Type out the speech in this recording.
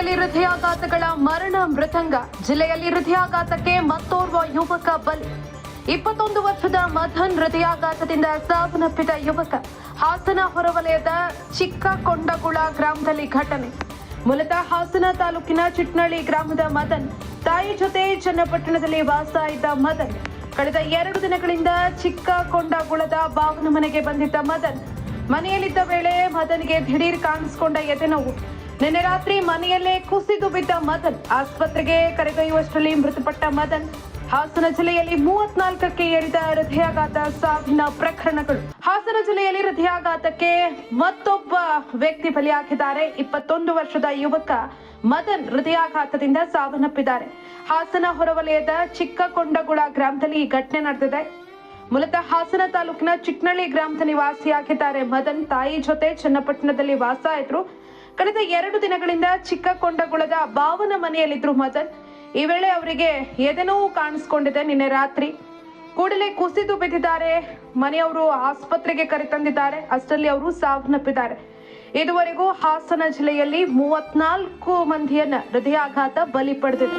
ಹೃದಯಾಘಾತಗಳ ಮರಣ ಮೃತಂಗ. ಜಿಲ್ಲೆಯಲ್ಲಿ ಹೃದಯಾಘಾತಕ್ಕೆ ಮತ್ತೋರ್ವ ಯುವಕ ಬಲಿ. ಇಪ್ಪತ್ತೊಂದು ವರ್ಷದ ಮಧನ್ ಹೃದಯಾಘಾತದಿಂದ ಸಾವನ್ನಪ್ಪಿದ ಯುವಕ. ಹಾಸನ ಹೊರವಲಯದ ಚಿಕ್ಕಕೊಂಡಗುಳ ಗ್ರಾಮದಲ್ಲಿ ಘಟನೆ. ಮೂಲತಃ ಹಾಸನ ತಾಲೂಕಿನ ಚಿಟ್ನಳ್ಳಿ ಗ್ರಾಮದ ಮದನ್. ತಾಯಿ ಜೊತೆ ಚನ್ನಪಟ್ಟಣದಲ್ಲಿ ವಾಸ ಇದ್ದ ಮದನ್. ಕಳೆದ ಎರಡು ದಿನಗಳಿಂದ ಚಿಕ್ಕಕೊಂಡಗುಳದ ಬಾವನ ಮನೆಗೆ ಬಂದಿದ್ದ ಮದನ್. ಮನೆಯಲ್ಲಿದ್ದ ವೇಳೆ ಮದನ್ಗೆ ದಿಢೀರ್ ಕಾಣಿಸಿಕೊಂಡ ಎದೆನೋವು ನಿನ್ನೆ ರಾತ್ರಿ ಮನೆಯಲ್ಲೇ ಕುಸಿದು ಬಿದ್ದ ಮದನ್ ಆಸ್ಪತ್ರೆಗೆ ಕರೆದೊಯ್ಯುವಷ್ಟರಲ್ಲಿ ಮೃತಪಟ್ಟ ಮದನ್ ಹಾಸನ ಜಿಲ್ಲೆಯಲ್ಲಿ ಮೂವತ್ನಾಲ್ಕಕ್ಕೆ ಏರಿದ ಹೃದಯಾಘಾತ ಸಾವಿನ ಪ್ರಕರಣಗಳು. ಹಾಸನ ಜಿಲ್ಲೆಯಲ್ಲಿ ಹೃದಯಾಘಾತಕ್ಕೆ ಮತ್ತೊಬ್ಬ ವ್ಯಕ್ತಿ ಬಲಿಯಾಗಿದ್ದಾರೆ. ಇಪ್ಪತ್ತೊಂದು ವರ್ಷದ ಯುವಕ ಮದನ್ ಹೃದಯಾಘಾತದಿಂದ ಸಾವನ್ನಪ್ಪಿದ್ದಾರೆ. ಹಾಸನ ಹೊರವಲಯದ ಚಿಕ್ಕಕೊಂಡಗುಳ ಗ್ರಾಮದಲ್ಲಿ ಈ ಘಟನೆ ನಡೆದಿದೆ. ಮೂಲತಃ ಹಾಸನ ತಾಲೂಕಿನ ಚಿಕ್ಕನಳ್ಳಿ ಗ್ರಾಮದ ನಿವಾಸಿಯಾಗಿದ್ದಾರೆ ಮದನ್. ತಾಯಿ ಜೊತೆ ಚನ್ನಪಟ್ಟಣದಲ್ಲಿ ವಾಸ ಇದ್ರು. ಕಳೆದ ಎರಡು ದಿನಗಳಿಂದ ಚಿಕ್ಕಕೊಂಡಗುಳದ ಬಾವನ ಮನೆಯಲ್ಲಿದ್ರು ಮದನ್. ಈ ವೇಳೆ ಅವರಿಗೆ ಎದೆನೋವು ಕಾಣಿಸ್ಕೊಂಡಿದೆ ನಿನ್ನೆ ರಾತ್ರಿ. ಕೂಡಲೇ ಕುಸಿದು ಬಿದ್ದಿದ್ದಾರೆ. ಮನೆಯವರು ಆಸ್ಪತ್ರೆಗೆ ಕರೆತಂದಿದ್ದಾರೆ. ಅಷ್ಟರಲ್ಲಿ ಅವರು ಸಾವನ್ನಪ್ಪಿದ್ದಾರೆ. ಇದುವರೆಗೂ ಹಾಸನ ಜಿಲ್ಲೆಯಲ್ಲಿ ಮೂವತ್ನಾಲ್ಕು ಮಂದಿಯನ್ನ ಹೃದಯಾಘಾತ ಬಲಿ ಪಡೆದಿದೆ.